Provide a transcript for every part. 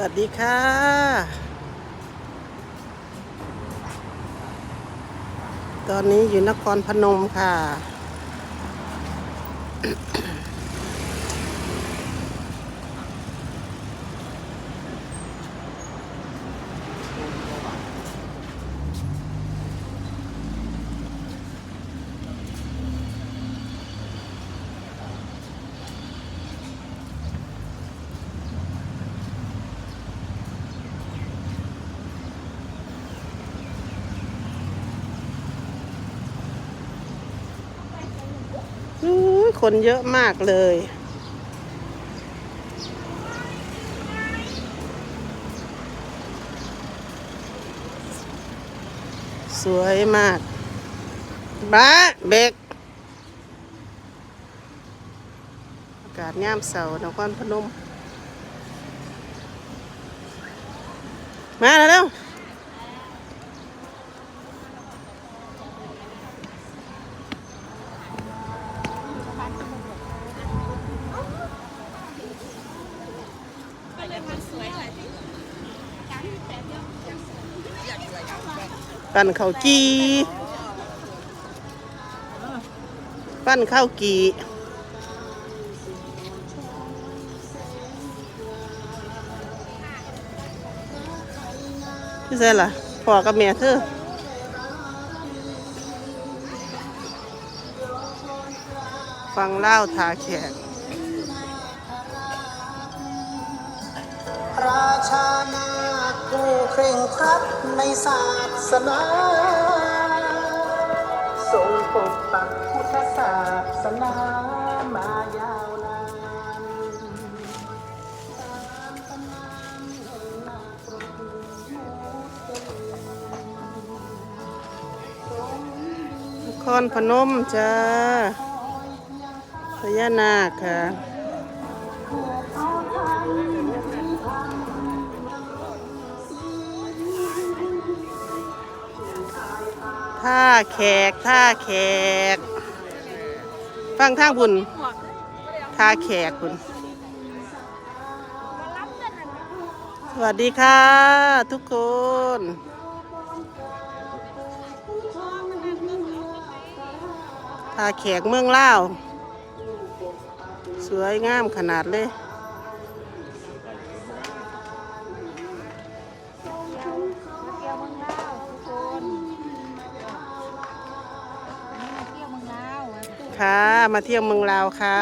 วัสดีค่ะ ตอนนี้อยู่นครพนมค่ะ อื้อ คนเยอะมากเลย สวยมากบ้าเบกอากาศย่ามเสาร์นครพนม มาแล้ว ปั้นข้าวจีปั้นข้าวกีพี่ใช่ล่ะพ่อกับแม่เธอฟังเล่าทาแขกราชานา ผู้เคร่งครัดในศาสนาทรงปกปักพุทธศาสนามายาวนานตามตำนานแห่งนาคปรบมือมุสลิมนครพนมจ้าพญานาคค่ะ ท่าแขกท่าแขก ฟังทางบุญท่าแขกคุณสวัสดีค่ะ ทุกคนท่าแขกเมืองเล่า สวยงามขนาดเลย ค่ะ มาเที่ยวเมืองลาวค่ะ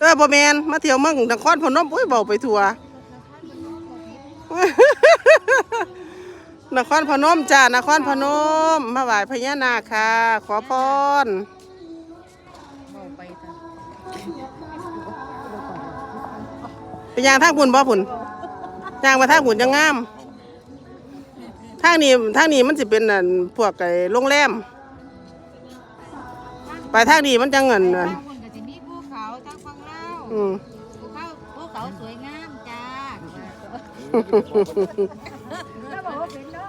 เออบ่แมนมาเที่ยวเมืองนครพนมอุ้ยเบาไปทัว นครพนมจ้านครพนม มาไหว้พญานาคค่ะ ขอพรเป็นยางทางบุญบ่ผุนยางมาทางบุญจะงามทางนี้ทางนี้มันสิเป็นอันพวกไอ้โรงแรม ไปทางนี้มันจังเงินอันทางคนก็จะมีภูเขาทางฝั่งลาวอืม ภูเขาภูเขาสวยงามจ้าแล้วบอกว่าเป็นเนาะ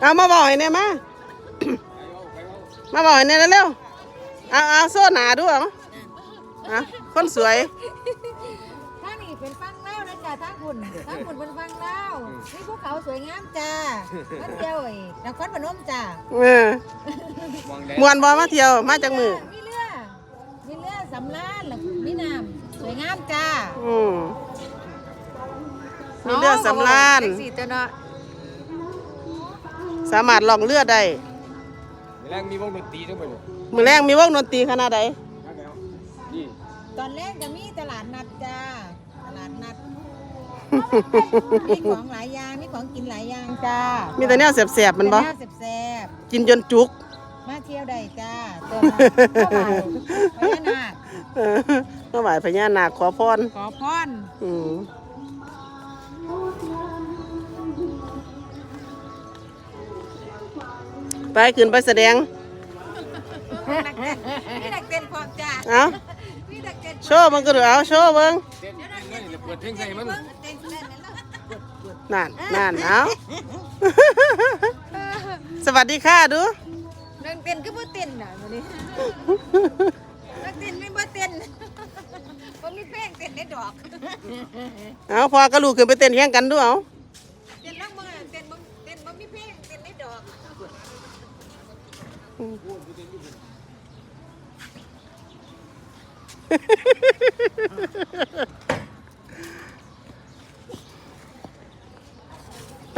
เอามาบอกให้เนี่ยมา มาบอกให้เนี่ยเร็วๆเอาเอาโซ่หนาด้วยเอาเอาคนสวยทางนี้เป็นฝั่งลาวนะจ้าทางคุณทางคุณเป็นฝั่ง ลาวมีภูเขาสวยงามจ้ามาเที่ยวไอ้นครพนมจ้าเออมวนบอมาเที่ยวมาจากมือมีเรือมีเรือสำราญแล้วมีน้ำสวยงามจ้าอืมมีเรือสำราญแท็กซี่ตัวเนาะสามารถล่องเรือได้แรกมีวงดนตรีด้วยมั้ยมือแรกมีวงดนตรีขนาดใดนี่ตอนแรกจะมี มีของหลายอย่างมีของกินหลายอย่างจ้ามีแต่แนวแสบๆมันบ่แซ่บแซ่บกินจนจุก ๆมาเที่ยวได้จ้าเติมเข้าไปพญานาคเออมาไหว้พญานาคขอพรขอพรอืมไปขึ้นไปแสดงนักเต้นมีนักเต้นพร้อมจ้าเอามีนักเต้นโชว์มันก็ดูเอาโชว์เบิ้งเต้นเต้นเลยเปิดเพลงใส่มันเต้นเต้นแล้ว นั่นนั่นเอาสวัสดีค่ะดูนักเต้นก็บ่เต้นน่ะมื้อนี้นักเต้นไม่บ่เต้นบ่มีเพลงเต้นในดอกเอาพอกระลูกขึ้นไปเต้นแข่งกันด้วยเอาเต้นลังมือเต้นบ่เต้นบ่มีเพลงเต้นในดอก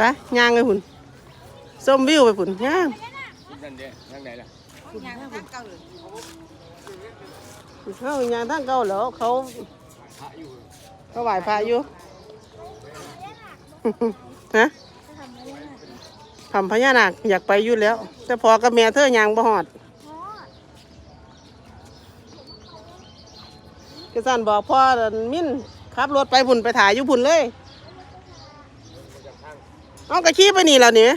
ไปย่างไปพุ่นส้มวิวไปพุ่นย่างนั่นเด้ทางไหนล่ะอย่างทางเก่าเลยเขาย่างทางเก่าแล้วเขาพระอยู่เขาไหวพระอยู่ฮะทำพญานาคอยากไปอยู่แล้ว แต่พอกับแม่เธอย่างบ่หอดกสันบอกพ่อมิ้นขับรถไปพุ่นไปถ่ายอยู่พุ่นเลย เอากระขี้ไปนี่แล้วนี่อั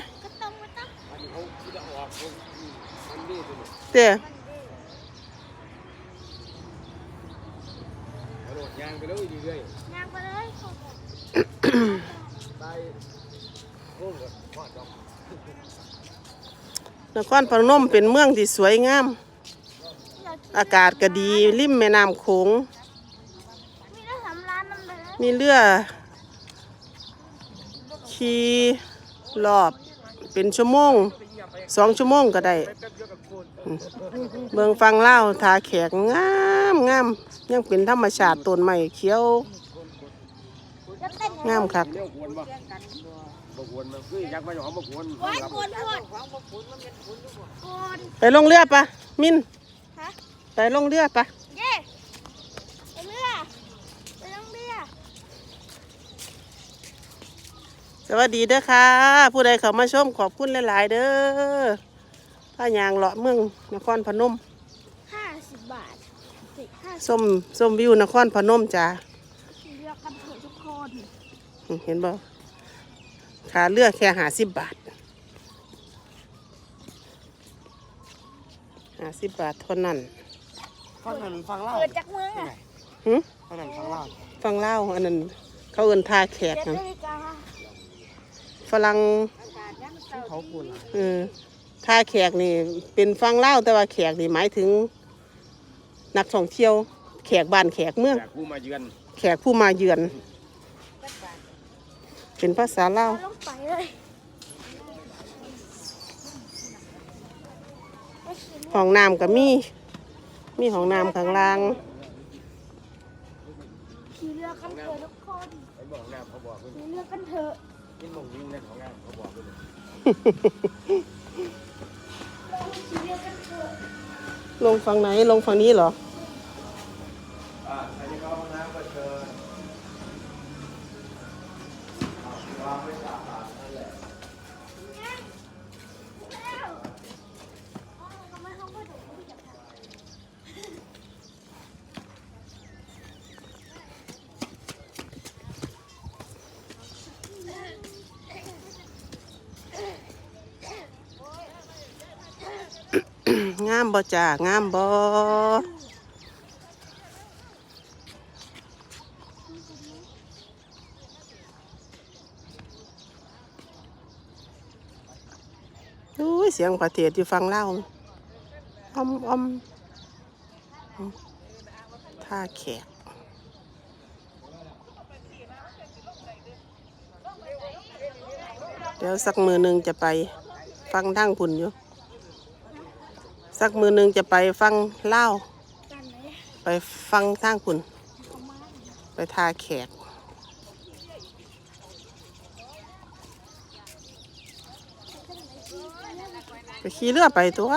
นนี้เขาที่จะออกมันนี่ตัวนี้เตี้ยกระโดดยางไปเลยเรื่อยยางไปเลยๆไปโค้งกับพอดดอกนครพนมเป็นเมืองที่สวยงามอยากกินอากาศก็ดีริมแม่น้ำโขงมีได้สำร้านน้ำเลยมีเรือ ขี่รอบเป็นชั่วโมงสองชั่วโมงก็ได้เมืองฟังเล่าทาแขกงามงามยังเป็นธรรมชาติต้นไม้เขียวงามครับไปลงเรือปะมินไปลงเรือปะ เย่ไปเรือไปลงเรือ สวัสดีเด้อค่ะ ผู้ใดเข้ามาชมขอบคุณหลาย ๆ เด้อพายางเลาะเมืองนครพนมห้าสิบบาทสิห้าสิบส้มส้มวิวนครพนมจ้าเรือกันเถอะทุกคนเห็นบ่ขาเลือกแค่หาสิบบาทหาสิบบาทเท่านั้นฟังนั้นฟังเล่าเกิดจากเมืองอะหึฟังนั้นฟังเล่าฟังเล่าวอันนั้นเขาเอินทาแขกเจ็ดนะนาฬิกาฝ รั่งเขาพูดล่ะเออทาแขกนี่เป็นฟังเล่าวแต่ว่าแขกนี่หมายถึง นักท่องเที่ยว แขกบ้านแขกเมืองจากผู้มาเยือน แขกผู้มาเยือน เป็นภาษาลาวลงไปเลยไปขี่เรือห้องน้ำก็มี มีห้องน้ำข้างล่างขี่เรือกันเถอะทุกคนไอ้บอกน้ำเขาบอกเพิ่นขี่เรือกันเถอะ กินหมงยิงในของน้ำเขาบอกเพิ่นขี่เรือกันเถอะลงฝั่งไหนลงฝั่งนี้เหรอ งามบ่จ้างามบ่ดูเสียงประเทศอยู่ฟังเล่าวอมอมท่าแขกเดี๋ยวสักมือหนึ่งจะไปฟังทั้งพุ่นอยู่ สักมือหนึ่งจะไปฟังเล่าวกันไหนไปฟังทางคุณเขามาไปทาแขก ไปขี่เรือไปตัว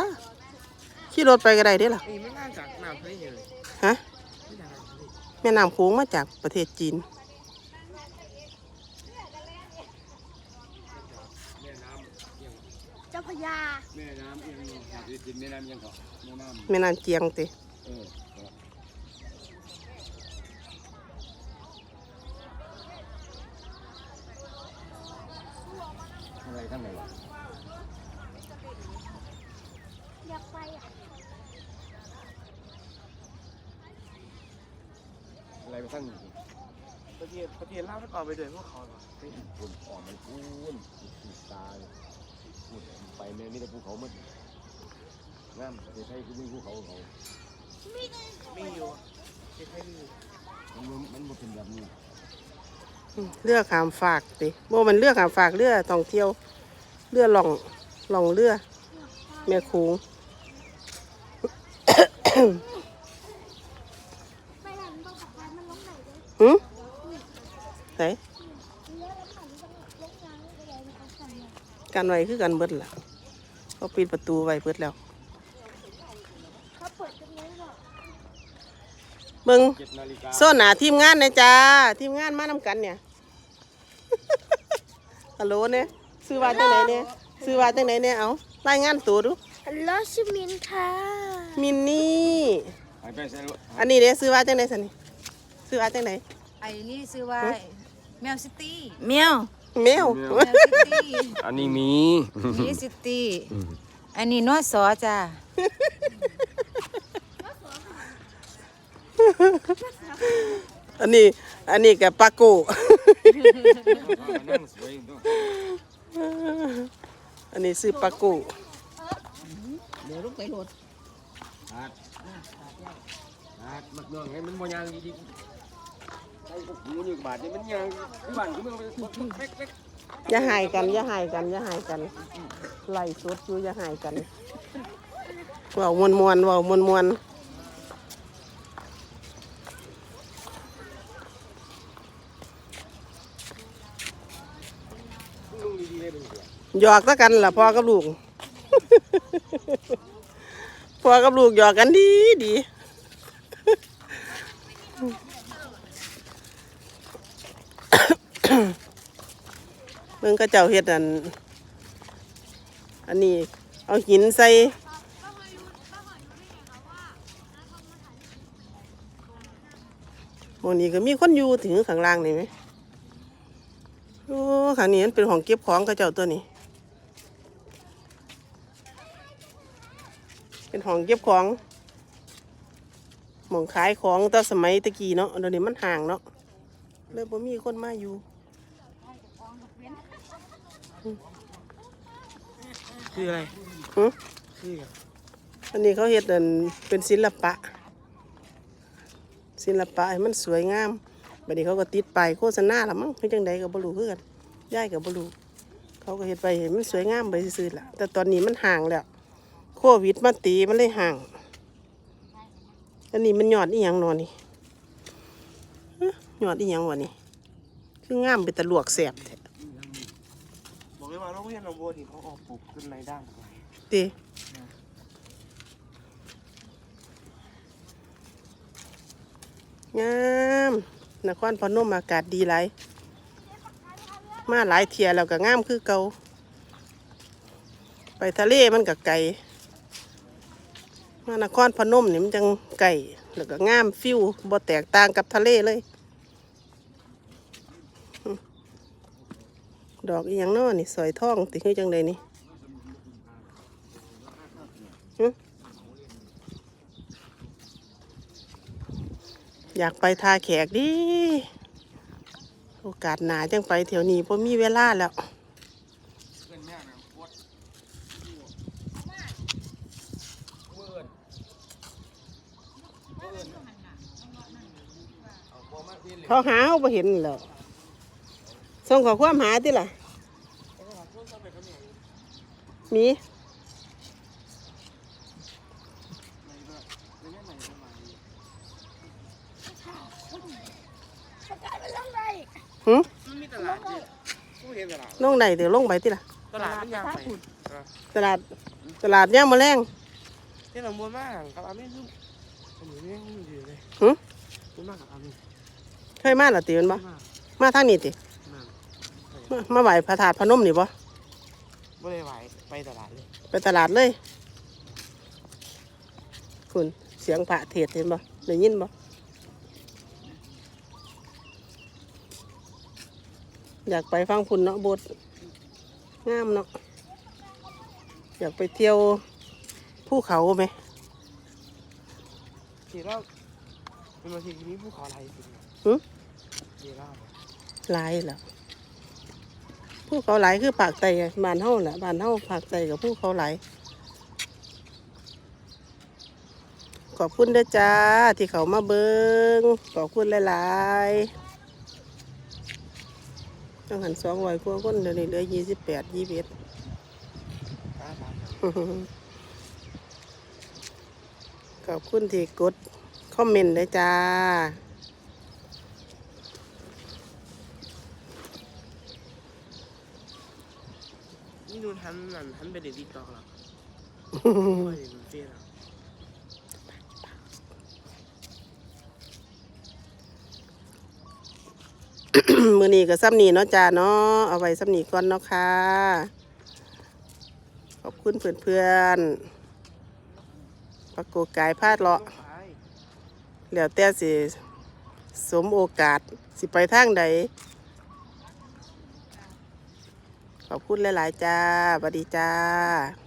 ขี่รถไปก็ได้เด้ล่ะนี่ไม่น่าจากน้ำทะเลเลยฮะไม่น่าจากทะเลแม่น้ำโขงมาจากประเทศจีน แม่น้ำเอียง เจ้าพญาแม่น้ำเอียงจากที่ดินแม่น้ำเอียังก็แม่น้ำแม่น้ำเจียงติเอออะไรข้างในวะอยากไปอะอะไรไปข้างในประเทศประเทศลาวถ้าก่อนไปเดินพวกเขาเหรอคนอ่อนมันพูนติดตาเลยพู ดไปแม่มีแต่ภูเขาหมันงามประเทศไทยคือมีภูเขาเขามีแต่มีอยู่ที่ไทยมีมันมันบ่เป็นแบบนี้เรือขามฝากติโบมันเรือขามฝากเรือท่องเที่ยวเรือล่องล่องเรือแม่คูง ไปหลังบอกกับพันมันล้มไหนเลยหืมไหน เลือดแล้วมันจะล้มยางอะไรเขาสั่งเนี่ย กันไว้คือกันเบิดล่ะก็ปิดประตูไว้เบิดแล้วเขาเปิดตรงนี้หรอเบิ่งเจ็ดนาฬิกาโซนหนาทีมงานนะจ้าทีมงานมานำกันเนี่ยฮัลโหลเนี่ยซื้อว่าจังไหนเนี่ยซื้อว่าจังไหนเนี่ยเอารายงานตัวดูฮัลโหลชิมินค่ะมินนี่ไปไปใส่รถอันนี้เด้ซื้อว่าจังไหนสันนี่ซื้อว่าจังไหนไอ้นี่ซื้อว่าแมวซิตี้แมว แมวแมวซิตี้อันนี้มี มีซิตี้อันนี้นวดสอจ้าอันนี้ อันนี้กับปาโกนั่งสวยตัวอันนี้ซื้อปาโกเดี๋ยวลูกไปรถอาดอาดมักน้องให้มันบ่ยางดีๆไอย่าหายกันอย่าหายกันอย่าหายกันไล่สดอยู่อย่าหายกันว้าวมวนมวนว้าวมวนมวนหยอกตะกันล่ะพ่อกับลูกพ่อกับลูกหยอกกันดีดี เบิ่งก็เจ้าเฮ็ดอัน อันนี้ เอาหินใส่หมองนี้ก็มีคนอยู่ถึงข้างล่างนี่ไหมโอ้ข้างนี้มันเป็นห้องเก็บของก็เจ้าตัวนี้ เป็นห้องเก็บของหมองขายของตั้งสมัยตะกี้เนาะเดี๋ยวนี้มันห่างเนาะเลยบ่มีคนมาอยู่ คืออะไรหึคืออันนี้เขาเฮ็ดอันเป็นศิลปะ ศิลปะให้มันสวยงามบัดนี้เขาก็ติดป้ายโฆษณาละมั้งคือจังใดก็บ่รู้คือกันย้ายก็บ่รู้เขาก็เฮ็ดไปให้มันสวยงามไปซื่อๆล่ะ แต่ตอนนี้มันห่างแล้ว โควิดมาตีมันเลยห่าง อันนี้มันยอดอีหยังนอนนี่ฮะยอดอีหยังวะนี่คืองามเป็นตะลวกแสบแท้บอกเลยว่า โรงเรียนหนองบัวนี่เขาออกปลูกขึ้นในด้านไว้ติงามนครพนมอากาศดีหลายมาหลายเทียแล้วก็งามคือเก่าไปทะเลมันก็ไกลมานครพนมนี่มันจังไก่แล้วก็งามฟิวบ่แตกต่างกับทะเลเลยอืม ดอกอีหยังน้อนี่สอยทองติคือจังใดนี่อยากไปทาแขกดิ โอกาสหนาจังไปแถวนี้พอมีเวลาแล้วเขาหาเขาไปเห็นแล้วส่งขอความหาที่ล่ะ มีสกายไปล้มไหนหึมันมีตลาดที่ผู้เห็นตลาดลงใดเดี๋ยวลงไปที่ล่ะตลาดมันยางไปตลาดตลาดย่ามมาแรงที่หนองบัวมากกับอาเม่คือผมอยู่นี่มันอยู่เลยหึมันมากกับอาเม่เคยมาเหรอติมันบ่มากมาทางนี้ติมากมามาไหวพระธาตุพนมนี่บ่ไม่ได้ไหว ไปตลาดเลย ไปตลาดเลย คุณเสียงพระเทศน์เห็นบ่ได้ยินบ่อยากไปฟังพุ่นเนาะโบสถ์งามเนาะอยากไปเที่ยวภูเขาไหมทีเราเป็นบางทีมีภูเขาอะไรสิหึทีเราหลายแล้ว ภูเขาหลายคือปากไตบ้านเฮาแหละบ้านเฮาปากไตกับภูเขาหลายขอบคุณด้อจ้า ที่เขามาเบิงขอบคุณหลายๆต้องหันสองร้อยกว่าคนเดี๋ยวนี้เหลือยี่สิบแปดยี่สิบเอ็ดขอบคุณที่กด คอมเมนต์เลยจ้า นี่ดูทันนั่นทันไปเด็ดติ๊กต็อกหรอไม่เห็นเฟี้ยหรอมือนี้ก็ซ้ำนีเนาะจ้าเนาะเอาไว้ซ้ำนีก่อนเนาะค่ะ ขอบคุณเพื่อนๆปรากกายพลาดเลาะแล้วแต่สิ สมโอกาสสิไปทางใด ขอบคุณหลาย ๆ จ้าสวัสดีจ้า